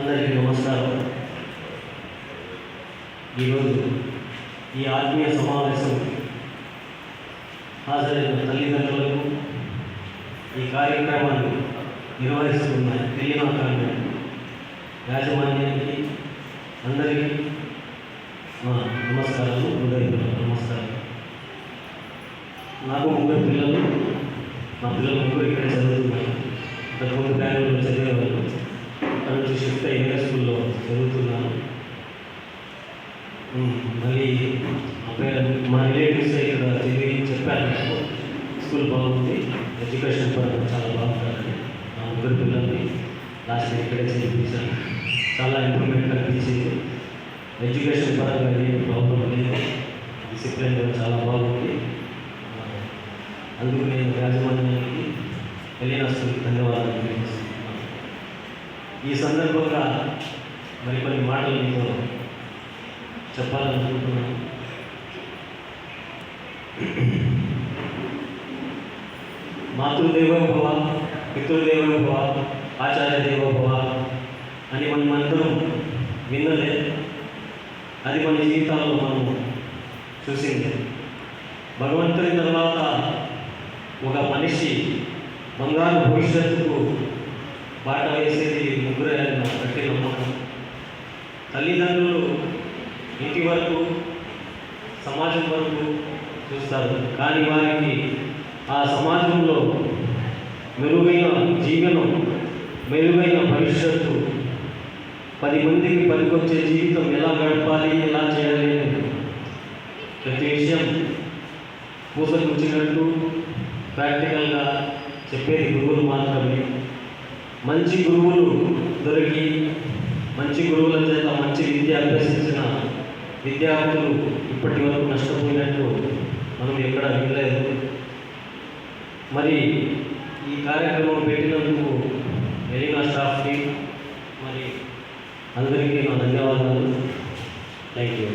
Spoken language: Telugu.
అందరికీ నమస్కారం. ఈరోజు ఈ ఆత్మీయ సమావేశం హాజరైన తల్లిదండ్రులకు ఈ కార్యక్రమాన్ని నిర్వహిస్తున్న తెలియనాకాన్ని యాజమాన్యానికి అందరికీ నమస్కారాలు హృదయపూర్వక నమస్కారం నాకు ముగ్గురు పిల్లలు మా పిల్లలు ముగ్గురు ఇక్కడ చదువుతున్నారు. చదువుతున్నాను. మళ్ళీ మా రిలేటివ్స్ ఇక్కడ చదివి చెప్పారు నాకు. స్కూల్ బాగుంది ఎడ్యుకేషన్ పరంగా చాలా బాగుంటుంది. మా ముగ్గురు పిల్లల్ని లాస్ట్ ఇక్కడే చదివించాను చాలా ఇంప్రూవ్మెంట్ కనిపించింది ఎడ్యుకేషన్ పరంగా ఏం ప్రాబ్లం లేదు. డిసిప్లిన్ కూడా చాలా బాగుంది. అందుకు నేను యాజమాన్యానికి తెలియనస్తులకు ధన్యవాదాలు ఈ సందర్భంగా మరికొన్ని మాటలు మీతో చెప్పాలనుకుంటున్నాను. మాతృదేవోభవ పితృదేవోభవ ఆచార్య దేవోభవ అని మనమందరం విన్నదే అది మన జీవితాల్లో మనము చూసింది. భగవంతుని తర్వాత ఒక మనిషి బంగారు భవిష్యత్తుకు బాట వేసేది ముగ్గురే అని నాకు గట్టి నమ్మకం తల్లిదండ్రులు ఇంటి వరకు సమాజం వరకు చూస్తారు. కానీ వారికి ఆ సమాజంలో మెరుగైన జీవనం మెరుగైన భవిష్యత్తు పది మందికి పనికొచ్చే జీవితం ఎలా గడపాలి ఎలా చేయాలి అనేది ప్రతి విషయం పూసకొచ్చినట్టు ప్రాక్టికల్గా చెప్పేది గురువులు మాత్రమే. మంచి గురువులు దొరికి మంచి గురువుల చేత మంచి విద్య అభ్యసించిన విద్యార్థులు ఇప్పటి వరకు నష్టపోయినట్లు మనం ఎక్కడ వినలేదు మరి ఈ కార్యక్రమం పెట్టినందుకు వెళ్ళిన స్టాఫ్కి మరి అందరికీ నా ధన్యవాదాలు థ్యాంక్ యూ